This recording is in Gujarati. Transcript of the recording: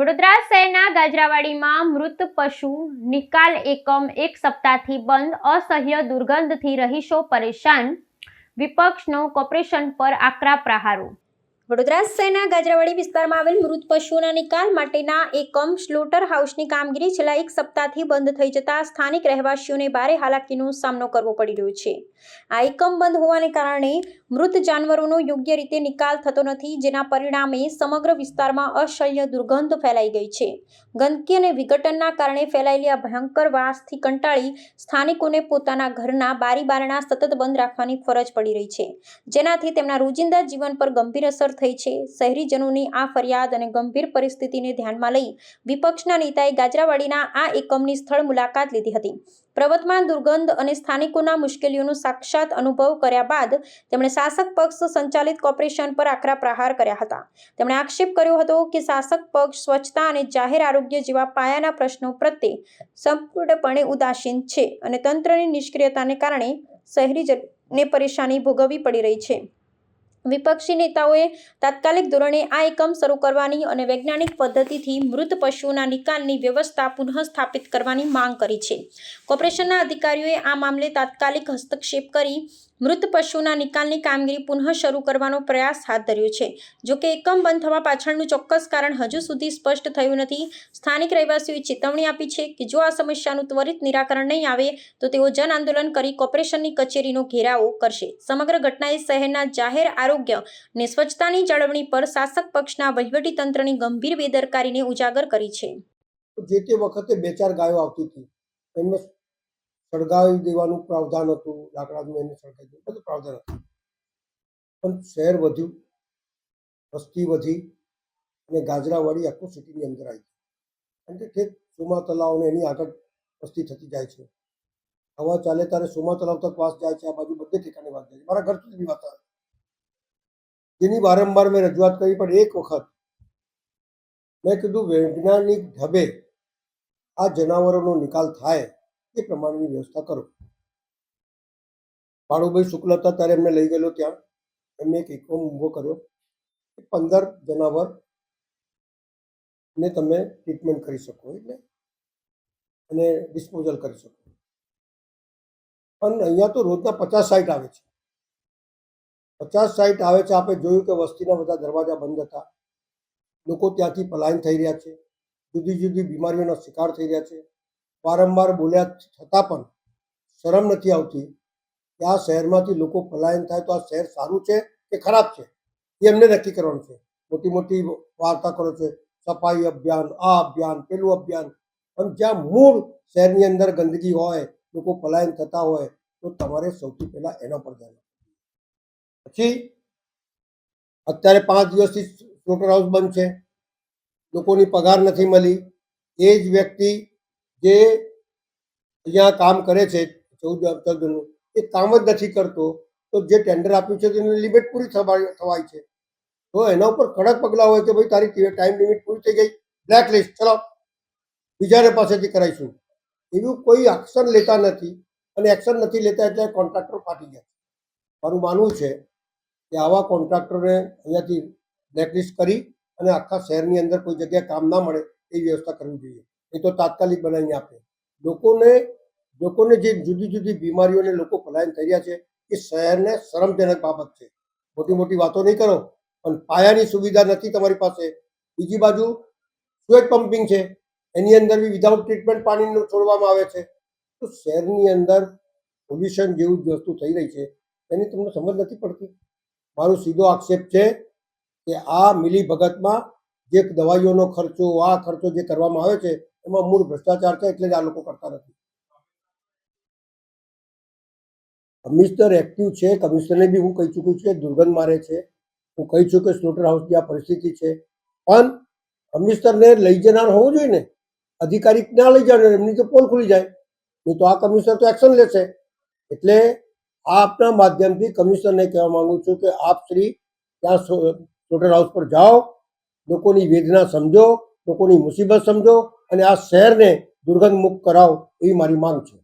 વડોદરા શહેરના ગાજરાવાડીમાં મૃત પશુ નિકાલ એકમ એક સપ્તાહથી બંધ, અસહ્ય દુર્ગંધથી રહીશો પરેશાન. વિપક્ષનો કોર્પોરેશન પર આકરા પ્રહારો. વડોદરા શહેરના ગાજરાવાડી વિસ્તારમાં આવેલ મૃત પશુઓના નિકાલ માટેના એકમ સ્લોટર હાઉસની કામગીરી છેલ્લા એક સપ્તાહથી બંધ થઈ જતા સ્થાનિક રહેવાસીઓને ભારે હાલાકીનો સામનો કરવો પડી રહ્યો છે. આ એકમ બંધ હોવાને કારણે મૃત જાનવરોનો યોગ્ય રીતે નિકાલ થતો નથી, જેના પરિણામે સમગ્ર વિસ્તારમાં અશલ્ય દુર્ગંધ ફેલાઈ ગઈ છે. ગંદકી અને વિઘટનના કારણે ફેલાયેલી આ ભયંકર વાસથી કંટાળી સ્થાનિકોને પોતાના ઘરના બારી બારણા સતત બંધ રાખવાની ફરજ પડી રહી છે. જેનાથી તેમના રોજિંદા જીવન પર ગંભીર અસર થઈ છે. શહેરીજનોની આ ફરિયાદ અને ગંભીર પરિસ્થિતિને ધ્યાનમાં લઈ વિપક્ષના નેતાએ ગાજરાવાડીના આ એકમની સ્થળ મુલાકાત લીધી હતી. પ્રવર્તમાન દુર્ગંધ અને સ્થાનિકોના મુશ્કેલીઓનો સાક્ષાત અનુભવ કર્યા બાદ તેમણે શાસક પક્ષ સંચાલિત કોર્પોરેશન પર આકરા પ્રહાર કર્યા હતા. તેમણે આક્ષેપ કર્યો હતો કે શાસક પક્ષ સ્વચ્છતા અને જાહેર આરોગ્ય જેવા પાયાના પ્રશ્નો પ્રત્યે સંપૂર્ણપણે ઉદાસીન છે અને તંત્રની નિષ્ક્રિયતાને કારણે શહેરીજનને પરેશાની ભોગવવી પડી રહી છે. વિપક્ષી નેતાઓએ તાત્કાલિક ધોરણે આ એકમ શરૂ કરવાની અને વૈજ્ઞાનિક પદ્ધતિથી મૃત પશુઓના નિકાલની વ્યવસ્થા પુનઃસ્થાપિત કરવાની માંગ કરી છે. કોર્પોરેશનના અધિકારીઓએ આ મામલે તાત્કાલિક હસ્તક્ષેપ કરી મૃત પશુના નિકાલની કામગીરી પુનઃ શરૂ કરવાનો પ્રયાસ હાથ ધર્યો છે. જોકે એકમ બંધ થવા પાછળનું ચોક્કસ કારણ હજુ સુધી સ્પષ્ટ થયું નથી. સ્થાનિક રહેવાસીઓએ ચેતવણી આપી છે કે જો આ સમસ્યાનું ત્વરિત નિરાકરણ નહીં આવે, તો તેઓ જન આંદોલન કરી કોર્પોરેશનની કચેરીનો ઘેરાવો કરશે. સમગ્ર ઘટનાએ શહેરના જાહેર આરોગ્ય અને સ્વચ્છતાની જાળવણી પર શાસક પક્ષના વહીવટી તંત્રની ગંભીર બેદરકારીને ઉજાગર કરી છે. જે તે વખતે બે ચાર ગાયો આવતી હતી. એમને સળગાવી દેવાનું પ્રાવધાન હતું, લાકડાનું એને સળગાવી દેવું બધું પ્રાવધાન હતું. પણ શહેર વધ્યું વસ્તી વધી અને ગાજરાવાડી આખું સિટીની અંદર આવી કારણ કે ઠેક સોમા તલાવ અને એની આગળ વસ્તી થતી જાય છે. હવા ચાલે ત્યારે સોમા તલાવ તક વાસ જાય છે, આ બાજુ બધે ઠેકાને વાત જાય છે. મારા ઘર સુધી વાત આવે. જેની વારંવાર મેં રજૂઆત કરી, પણ એક વખત મેં કીધું વૈજ્ઞાનિક ઢબે આ જનાવરોનો નિકાલ થાય એ પ્રમાણેની વ્યવસ્થા કરો. ભાડુભાઈ શુક્લ હતા ત્યારે એમને લઈ ગયેલો ત્યાં. એમને એક એકમ ઊભો કર્યો. પંદર જનાવર ને તમે ટ્રીટમેન્ટ કરી શકો એટલે. અને ડિસ્પોઝલ કરી શકો. પણ અહીંયા તો રોજના પચાસ સાઈટ આવે છે. પચાસ સાઈટ આવે છે, આપણે જોયું કે વસ્તીના બધા દરવાજા બંધ હતા. લોકો ત્યાંથી પલાયન થઈ રહ્યા છે. જુદી જુદી બીમારીઓના શિકાર થઈ રહ્યા છે. વારંવાર બોલ્યા છતાં પણ શરમ નથી આવતી. કે આ શહેરમાંથી લોકો પલાયન થાય તો આ શહેર સારું છે કે ખરાબ છે? એ એમને નક્કી કરવાનું છે. મોટી મોટી વાર્તા કરો છે. સફાઈ અભિયાન, આ અભિયાન, પેલું અભિયાન. પણ જ્યાં મૂળ શહેરની અંદર ગંદકી હોય, લોકો પલાયન થતા હોય, તો તમારે સૌથી પહેલાં એના પર ધ્યાન પછી અત્યારે પાંચ દિવસથી સ્લોટર હાઉસ બંધ છે. લોકોની પગાર નથી મળી. એ જ વ્યક્તિ જે અહીંયા કામ કરે છે, ચૌદ ચૌદનું એ કામ જ નથી કરતો. તો જે ટેન્ડર આપ્યું છે, તેની લિમિટ પૂરી થવા, થવાય છે. તો એના ઉપર કડક પગલાં હોય કે ભાઈ તારી ટાઈમ લિમિટ પૂરી થઈ ગઈ. બ્લેકલિસ્ટ ચલો. બીજાને પાસેથી કરાવીશું. એવું કોઈ એક્શન લેતા નથી. અને એક્શન નથી લેતા એટલે કોન્ટ્રાક્ટર ફાટી ગયા મારું માનવું છે કે આવા કોન્ટ્રાક્ટરને અહીંયાથી બ્લેકલિસ્ટ કરી અને આખા શહેરની અંદર કોઈ જગ્યાએ કામ ના મળે, એ વ્યવસ્થા કરવી જોઈએ. એ તો તાત્કાલિક બનાવીને આપે. લોકોને લોકોને જે જુદી જુદી બીમારીઓને લોકો પલાયન થઈ રહ્યા છે, એ શહેરને શરમજનક બાબત છે. મોટી મોટી વાતો નહીં કરો, પણ પાયાની સુવિધા નથી તમારી પાસે. બીજી બાજુ, સ્વેટ પમ્પિંગ છે, એની અંદર બી વિધાઉટ ટ્રીટમેન્ટ પાણીનું છોડવામાં આવે છે. તો શહેરની અંદર પોલ્યુશન જેવું જ વસ્તુ થઈ રહી છે, એની તમને સમજ નથી પડતી. મારો સીધો આક્ષેપ છે કે આ મિલી ભગતમાં જે દવાઈઓનો ખર્ચો, આ ખર્ચો જે કરવામાં આવે છે એમાં મૂળ ભ્રષ્ટાચાર છે એટલે જ આ લોકો કરતા નથી. કમિશનર એક્ટિવ છે, કમિશનરને બી હું કહી ચૂક્યું છું કે દુર્ગંધ મારે છે. હું કહી છું કે સ્લોટર હાઉસની આ પરિસ્થિતિ છે. પણ કમિશનરને લઈ જનાર હોવું જોઈએ ને. અધિકારી ના લઈ જાય એમની તો પોલ ખુલી જાય. નહીં તો આ કમિશનર તો એક્શન લેશે. એટલે આપના માધ્યમથી કમિશનરને કહેવા માંગુ છું કે આપ શ્રી ત્યાં સ્લોટર હાઉસ પર જાઓ. લોકોની વેદના સમજો. લોકોની મુસીબત સમજો. અને આ શહેરને દુર્ગંધ મુક્ત કરાવો એવી મારી માંગ છે.